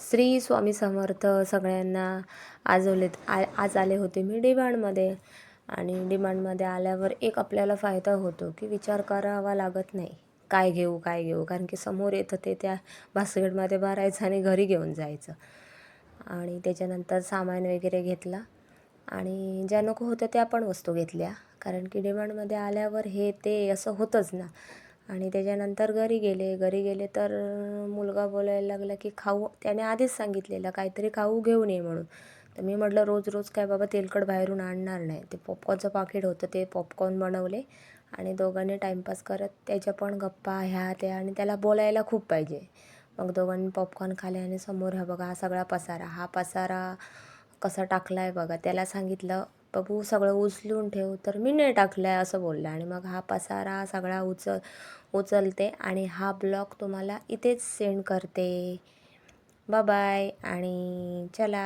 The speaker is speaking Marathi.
श्री स्वामी समर्थ सगळ्यांना आजवलेत आ आज आले होते मी डिमांडमध्ये. आणि डिमांडमध्ये आल्यावर एक आपल्याला फायदा होतो की विचार करावा लागत नाही. काय घेऊ काय घेऊ? कारण की समोर येतं ते त्या बास्केटमध्ये भरायचं आणि घरी घेऊन जायचं. आणि त्याच्यानंतर सामान वगैरे घेतला. आणि ज्या नको होत्या त्या पण वस्तू घेतल्या. कारण की डिमांडमध्ये आल्यावर हे ते असं होतंच ना. आणि त्याच्यानंतर घरी गेले. घरी गेले तर मुलगा बोलायला लागला की खाऊ. त्याने आधीच सांगितलेलं काहीतरी खाऊ घेऊन ये म्हणून. तर मी म्हटलं रोज रोज काय बाबा तेलकट बाहेरून आणणार नाही. ते पॉपकॉर्नचं पाकिट होतं ते पॉपकॉर्न बनवले आणि दोघांनी टाईमपास करत त्याच्या पण गप्पा ह्या त्या आणि त्याला बोलायला खूप पाहिजे. मग दोघांनी पॉपकॉर्न खाले आणि समोर हा बघा हा सगळा पसारा हा पसारा कसा टाकला आहे बघा. त्याला सांगितलं बाबू सगळं उचलून ठेव. तर मी नाही टाकलं आहे असं बोललं. आणि मग हा पसारा सगळा उचल उचलते आणि हा ब्लॉग तुम्हाला इथेच सेंड करते. बाय. आणि चला.